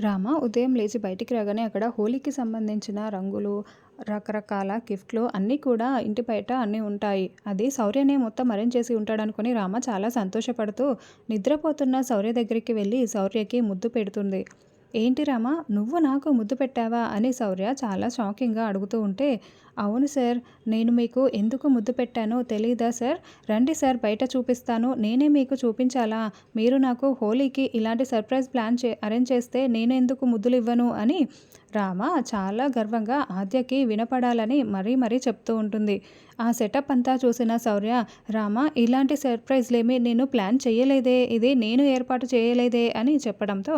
రామ ఉదయం లేచి బయటికి రాగానే అక్కడ హోలీకి సంబంధించిన రంగులు, రకరకాల గిఫ్ట్‌లు అన్నీ కూడా ఇంటి బయట అన్నీ ఉంటాయి. అది శౌర్యనే మొత్తం అరేంజ్ చేసి ఉంటాడనుకుని రామ చాలా సంతోషపడుతూ నిద్రపోతున్న శౌర్య దగ్గరికి వెళ్ళి శౌర్యకి ముద్దు పెడుతుంది. ఏంటి రామ నువ్వు నాకు ముద్దు పెట్టావా? అని శౌర్య చాలా షాకింగ్‌గా అడుగుతూ ఉంటే, అవును సార్. నేను మీకు ఎందుకు ముద్దు పెట్టానో తెలీదా సార్? రండి సార్ బయట చూపిస్తాను. నేనే మీకు చూపించాలా? మీరు నాకు హోలీకి ఇలాంటి సర్ప్రైజ్ ప్లాన్ చే అరేంజ్ చేస్తే నేనెందుకు ముద్దులివ్వను? అని రామ చాలా గర్వంగా ఆద్యకి వినపడాలని మరీ మరీ చెప్తూ ఉంటుంది. ఆ సెటప్ అంతా చూసిన శౌర్య, రామ ఇలాంటి సర్ప్రైజ్‌లేమీ నేను ప్లాన్ చేయలేదే ఇది నేను ఏర్పాటు చేయలేదే అని చెప్పడంతో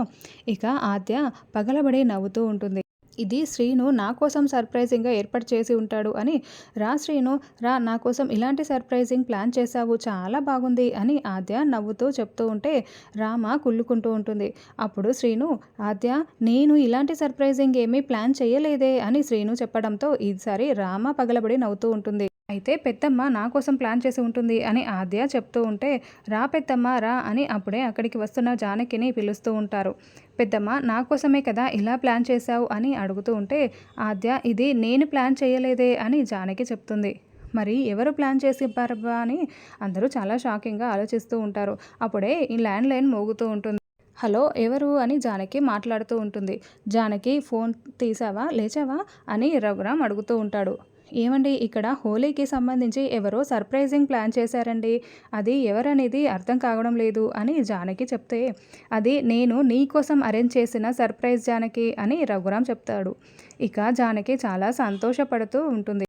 ఇక ఆద్య పగలబడి నవ్వుతూ ఉంటుంది. ఇది శ్రీను నా కోసం సర్ప్రైజింగ్‌గా ఏర్పాటు చేసి ఉంటాడు అని రా శ్రీను రా నా కోసం ఇలాంటి సర్ప్రైజింగ్ ప్లాన్ చేశావు చాలా బాగుంది అని ఆద్య నవ్వుతూ చెప్తూ ఉంటే రామ కుళ్ళుకుంటూ ఉంటుంది. అప్పుడు శ్రీను ఆద్య నేను ఇలాంటి సర్ప్రైజింగ్ ఏమీ ప్లాన్ చేయలేదే అని శ్రీను చెప్పడంతో ఈసారి రామ పగలబడి నవ్వుతూ ఉంటుంది. అయితే పెద్దమ్మ నా కోసం ప్లాన్ చేసి ఉంటుంది అని ఆద్య చెప్తూ ఉంటే రా పెద్దమ్మ రా అని అప్పుడే అక్కడికి వస్తున్న జానకిని పిలుస్తూ ఉంటారు. పెద్దమ్మ నా కోసమే కదా ఇలా ప్లాన్ చేశావు అని అడుగుతూ ఉంటే ఆద్య ఇది నేను ప్లాన్ చేయలేదే అని జానకి చెప్తుంది. మరి ఎవరు ప్లాన్ చేసి చేసివ్వరబ్బా అని అందరూ చాలా షాకింగ్‌గా ఆలోచిస్తూ ఉంటారు. అప్పుడే ఈ ల్యాండ్‌లైన్ మోగుతూ ఉంటుంది. హలో ఎవరు? అని జానకి మాట్లాడుతూ ఉంటుంది. జానకి ఫోన్ తీసావా లేచావా? అని రఘురామ్ అడుగుతూ ఉంటాడు. ఏమండి ఇక్కడ హోలీకి సంబంధించి ఎవరో సర్ప్రైజింగ్ ప్లాన్ చేశారండి. అది ఎవరనేది అర్థం కావడం లేదు అని జానకి చెప్తే అది నేను నీ కోసం అరేంజ్ చేసిన సర్ప్రైజ్ జానకి అని రఘురామ్ చెప్తాడు. ఇక జానకి చాలా సంతోషపడుతూ ఉంటుంది.